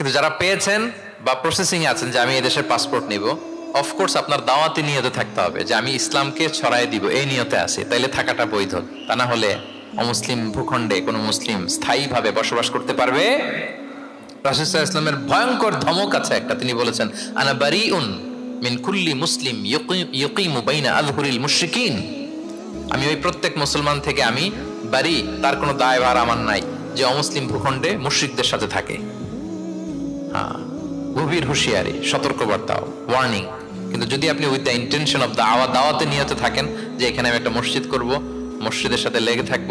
কিন্তু যারা পেয়েছেন বা প্রসেসিং আছেন যে আমি এদেশের পাসপোর্ট নিব অফকোর্স আপনার দাওয়াতি নিয়তে থাকতে হবে যে আমি ইসলামকে ছড়াই দিব, এই নিয়তে আছি, তাইলে থাকাটা বৈধ। তা না হলে অমুসলিম ভূখণ্ডে কোনো মুসলিম স্থায়ীভাবে বসবাস করতে পারবে? রাসুসাহ ইসলামের ভয়ঙ্কর ধমক আছে একটা, তিনি বলেছেন, আনা বারি উন মিন কুল্লি মুসলিম বাইনা আলহুরিল মুশরিকিন। আমি ওই প্রত্যেক মুসলমান থেকে আমি বাড়ি তার কোনো দায়ভার আমার নাই যে অমুসলিম ভূখণ্ডে মুশ্রিকদের সাথে থাকে। গভীর হুঁশিয়ারি, সতর্কবার্তাও ওয়ার্নিং কিন্তু যদি আপনি with the intention of the আওয়া দাওয়াতে নিয়তে থাকেন, যে এখানে আমি একটা মসজিদ করব, মসজিদের সাথে লেগে থাকব,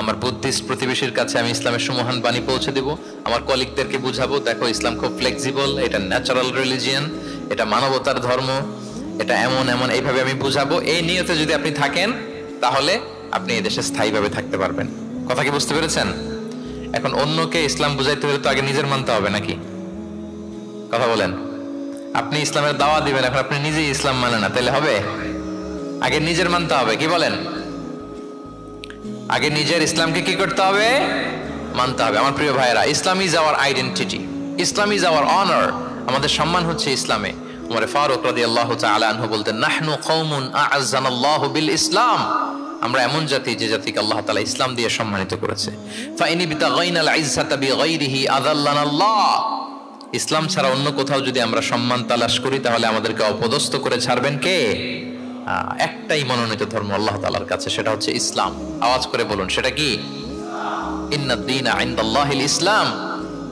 আমার বুদ্ধিস্ট প্রতিবেশীর কাছে আমি ইসলামের সুমহান বাণী পৌঁছে দেব, আমার কলিগদেরকে বুঝাবো, দেখো ইসলাম খুব ফ্লেক্সিবল এটা ন্যাচারাল রিলিজিয়ান এটা মানবতার ধর্ম, এটা এমন এমন, এইভাবে আমি বুঝাবো। এই নিয়তে যদি আপনি থাকেন, তাহলে আপনি এই দেশে স্থায়ীভাবে থাকতে পারবেন। কথা কি বুঝতে পেরেছেন? এখন অন্যকে ইসলাম বুঝাইতে হলে তো আগে নিজের মানতে হবে নাকি? কথা বলেন। আপনি ইসলামের দাওয়া দিবেন, এখন আপনি নিজেই ইসলাম মানে না তাহলে হবে? আগে নিজের মানতে হবে, কি বলেন? আগে নিজের ইসলামকে কি করতে হবে? মানতে হবে। আমার প্রিয় ভাইয়েরা Islam is our identity Islam is our honour আমাদের সম্মান হচ্ছে ইসলামে। উমরে ফারুক রাদিয়াল্লাহু তাআলা আনহু বলতেন, নাহনু কওমুন আ'আজ্জানাল্লাহু বিল ইসলাম। আমরা এমন জাতি যে জাতিকে আল্লাহ তাআলা ইসলাম দিয়ে সম্মানিত করেছে। ফাইনি বিতাগাইনাল ইজ্জাতা বিগাইরিহি আযাল্লানাল্লাহ। ইসলাম ছাড়া অন্য কোথাও যদি আমরা সম্মান তালাশ করি তাহলে আমাদেরকে অপদস্থ করে ছাড়বেন কে আহ, একটাই মনোনীত ধর্ম আল্লাহ তালার কাছে সেটা হচ্ছে ইসলাম আওয়াজ করে বলুন সেটা কি ইন্নাদ্দিন ইনদাল্লাহিল ইসলাম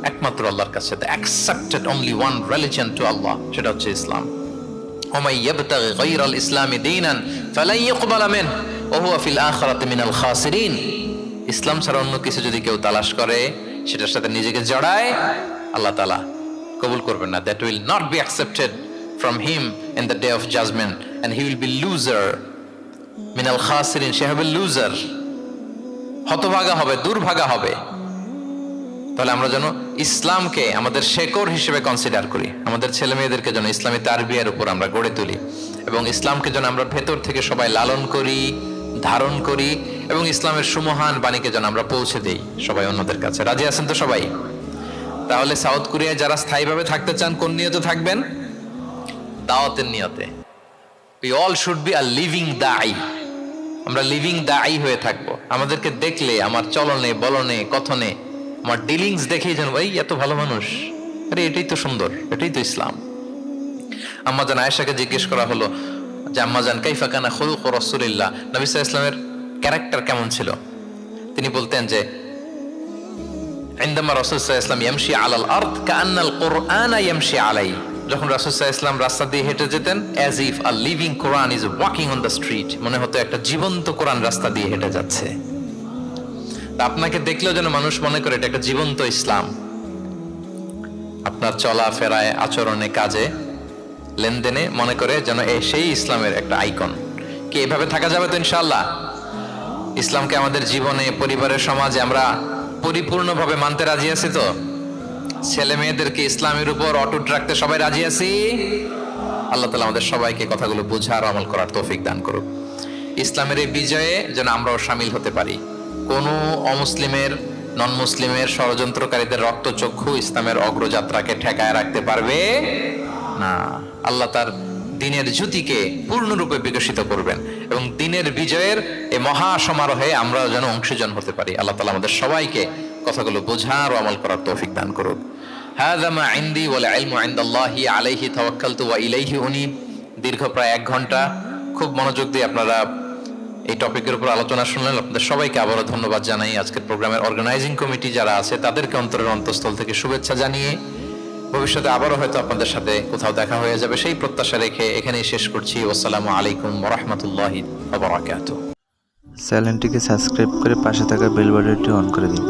একমাত্র আল্লাহর কাছে accepted only one religion to Allah সেটা হচ্ছে ইসলাম ومن يبتغي غير الاسلام دينا فلن يقبل منه وهو في الاخره من الخاسرين ইসলাম ছাড়া অন্য কিছু যদি কেউ তালাশ করে সেটার সাথে নিজেকে জড়ায় আল্লাহ তালা কবুল করবেন না that will not be accepted from him in the day of judgement and he will be loser মিনাল খাসিরিন, সে হবে লুজার হতভাগা হবে, দুর্ভাগা হবে। তাহলে আমরা যেন ইসলামকে আমাদের শেকর হিসেবে কনসিডার করি। আমাদের ছেলে মেয়েদেরকে যেন ইসলামী তারবিয়ার উপর আমরা গড়ে তুলি। এবং ইসলামকে যেন আমরা ভেতর থেকে সবাই লালন করি, ধারণ করি, এবং ইসলামের সুমহান বাণীকে যেন আমরা পৌঁছে দেই সবাই অন্যদের কাছে। রাজি আছেন তো সবাই? তাহলে সাউথ কোরিয়ায় যারা স্থায়ীভাবে থাকতে চান, কোন নিয়তে থাকবেন? দাওয়াতের নিয়তে। We all should be a living দাই আমরা লিভিং দায়ী হয়ে থাকব। আমাদেরকে দেখলে, আমার চলনে, বলনে, কথনে, আমার ডিলিংস দেখেই যেন, এই, এত ভালো মানুষ। আরে, এটাই তো সুন্দর, এটাই তো ইসলাম। আম্মাজান আয়েশাকে জিজ্ঞেস করা হলো যে আম্মাজান কাইফা কানা খুলুক রসুলিল্লাহ? নবী সাল্লাল্লাহু আলাইহি ইসলামের ক্যারেক্টার কেমন ছিল? তিনি বলতেন যে ইন্দামা রসুল্লাহ ইসলাম ইয়ামশি على আর্থ কান্নাল কোরআন ইয়ামশি আলাই যখন রাসুসাহ ইসলাম রাস্তা দিয়ে হেঁটে যেতেন as if a living Quran is walking on the street মনে হতো একটা জীবন্ত কোরআন রাস্তা দিয়ে হেঁটে যাচ্ছে। আপনাকে দেখলেও যেন মানুষ মনে করে এটা একটা জীবন্ত ইসলাম। আপনার চলাফেরায় আচরণে, কাজে, লেনদেনে মনে করে যেন এ সেই ইসলামের একটা আইকন। কি এভাবে থাকা যাবে তো ইনশাল্লাহ ইসলামকে আমাদের জীবনে, পরিবারের সমাজে আমরা পরিপূর্ণভাবে মানতে রাজি আছি তো? ছেলে মেয়েদেরকে ইসলামের উপর অটুট রাখতে সবাই রাজি আছি? আল্লাহ তালা আমাদের সবাইকে কথাগুলো বোঝার আমল করার তৌফিক দান করুক। ইসলামের এই বিজয়ে যেন আমরাও সামিল হতে পারি। কোনো অমুসলিমের নন মুসলিমের ষড়যন্ত্রকারীদের রক্তচক্ষু ইসলামের অগ্রযাত্রাকে ঠেকায় রাখতে পারবে না। আল্লাহ তার দিনের জ্যোতিকে পূর্ণরূপে বিকশিত করবেন এবং দিনের বিজয়ের এই মহা সমারোহে আমরাও যেন অংশীজন হতে পারি আল্লাহ তালা আমাদের সবাইকে কথাগুলো বোঝার ও আমল করার তৌফিক দান করুক هذا ما عندي والعلم عند الله عليه توكلت وإليه أنيب দীর্ঘ প্রায় এক ঘন্টা খুব মনোযোগ দিয়ে আপনারা এই টপিকের উপর আলোচনা শুনলেন আপনাদের সবাইকে আবারও ধন্যবাদ জানাই আজকের প্রোগ্রামের অর্গানাইজিং কমিটি যারা আছে তাদেরকে অন্তরের অন্তঃস্থল থেকে শুভেচ্ছা জানিয়ে ভবিষ্যতে আবারও হয়তো আপনাদের সাথে কোথাও দেখা হয়ে যাবে। সেই প্রত্যাশা রেখে এখানেই শেষ করছি। আসসালামু আলাইকুম রহমতুল্লাহ চ্যানেলটিকে সাবস্ক্রাইব করে পাশে থাকা বেল অন করে দিন।